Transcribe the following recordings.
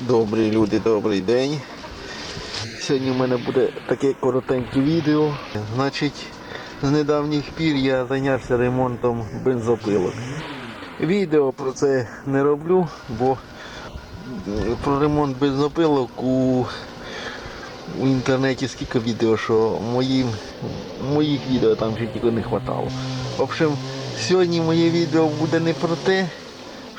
Добрі люди, добрий день. Сьогодні в мене буде таке коротеньке відео. Значить, з недавніх пір я зайнявся ремонтом бензопилок. Відео про це не роблю, бо про ремонт бензопилок у, у інтернеті скільки відео, що моїм, моїх відео там ще тільки не вистачало. В общем, сьогодні моє відео буде не про те,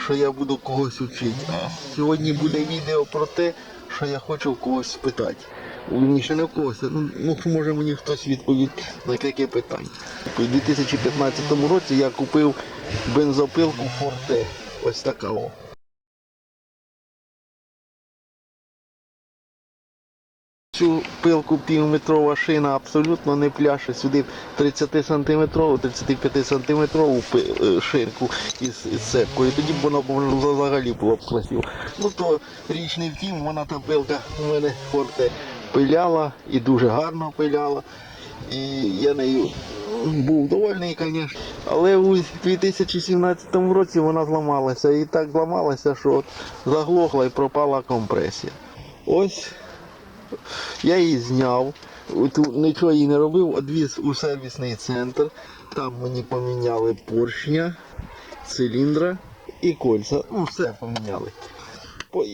що я буду когось вчити. Сьогодні буде відео про те, що я хочу когось спитати. ще не в когось, ну, ну може мені хтось відповість на яке питання. У 2015 році я купив бензопилку Форте. Ось така о. Цю пилку півметрова шина абсолютно не пляше. Сюди 30 сантиметрову, 35 сантиметрову пи- е, ширку із, цепкою. Тоді б воно б взагалі було б красиво. Ну то річ не в тім, вона та пилка у мене форте пиляла і дуже гарно пиляла. І я нею був довольний, звісно. Але у 2017 році вона зламалася. І так зламалася, що от заглохла і пропала компресія. Ось я її зняв, нічого їй не робив, відвіз у сервісний центр. Там мені поміняли поршня, циліндра і кольця. Ну, все поміняли.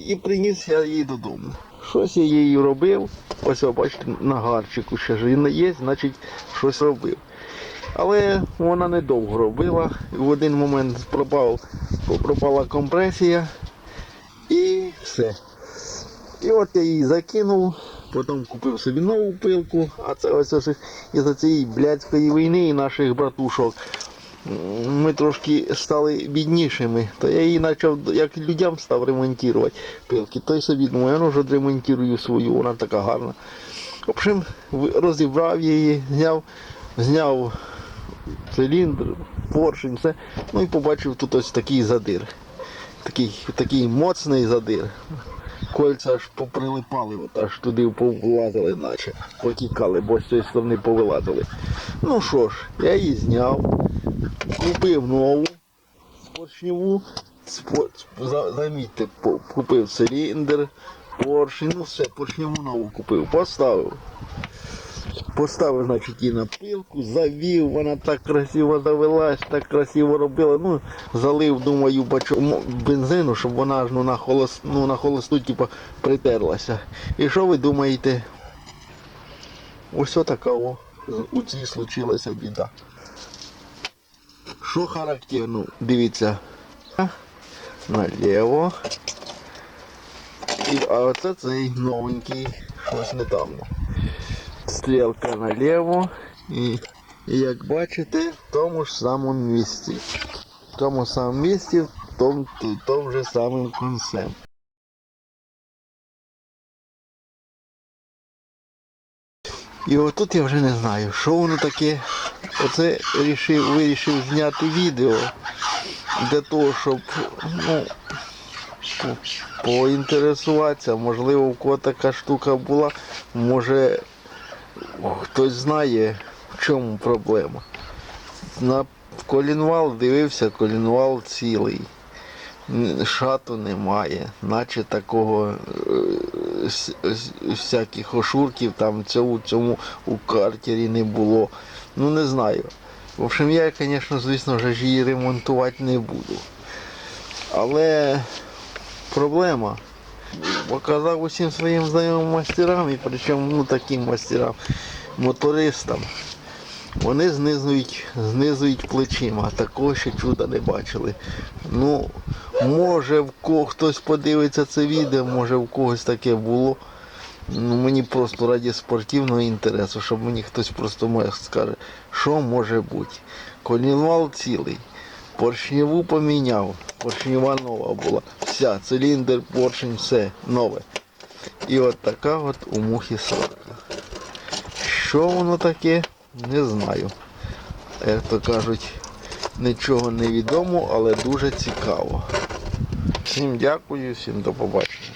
І приніс я її додому. Щось я їй робив. Ось ви бачите, на гарчику ще ж він є, значить щось робив. Але вона недовго робила. В один момент пропав, пропала компресія і все. І от я її закинув, потім купив собі нову пилку, а це ось ось із цієї блядської війни і наших братушок. Ми трошки стали біднішими, то я її почав як людям став ремонтувати пилки. Той собі думаю, ну ж відремонтую свою, вона така гарна. В общем, розібрав її, зняв, зняв циліндр, поршень, все. Ну і побачив тут ось такий задир. Такий, такий моцний задир кольця аж поприлипали, от аж туди повлазили, наче потікали, бо з цієї сторони повилазили. Ну що ж, я її зняв, купив нову поршневу, замітьте, купив циліндр, поршень, ну все, поршневу нову купив, поставив. Поставив, значить, її на пилку, завів, вона так красиво завелась, так красиво робила. Ну, залив, думаю, бачу, бензину, щоб вона аж ну, на, холос, ну, на холосту типу, притерлася. І що ви думаєте? Ось така о, у цій случилася біда. Що характерно, дивіться. Наліво. А оце цей новенький, щось недавно стрілка наліво і, і як бачите, в тому ж самому місці. В тому самому місці, в тому, в тому же самим концем. І отут я вже не знаю, що воно таке. Оце рішив, вирішив зняти відео для того, щоб ну, поінтересуватися. Можливо, у кого така штука була, може хтось знає, в чому проблема. На колінвал дивився, колінвал цілий. Шату немає, наче такого е, всяких ошурків там цьому, цьому у картері не було. Ну не знаю. В общем, я, звісно, звісно ж її ремонтувати не буду. Але проблема. Показав усім своїм знайомим мастерам, і причому ну, таким мастерам, мотористам. Вони знизують, знизують плечима, такого ще чуда не бачили. Ну, може в кого хтось подивиться це відео, може в когось таке було. Ну, мені просто раді спортивного інтересу, щоб мені хтось просто скаже, що може бути. Колінвал цілий. Поршневу поміняв. Поршнева нова була. Вся, циліндр, поршень, все нове. І от така от у мухи сладка. Що воно таке, не знаю. Як то кажуть, нічого не відомо, але дуже цікаво. Всім дякую, всім до побачення.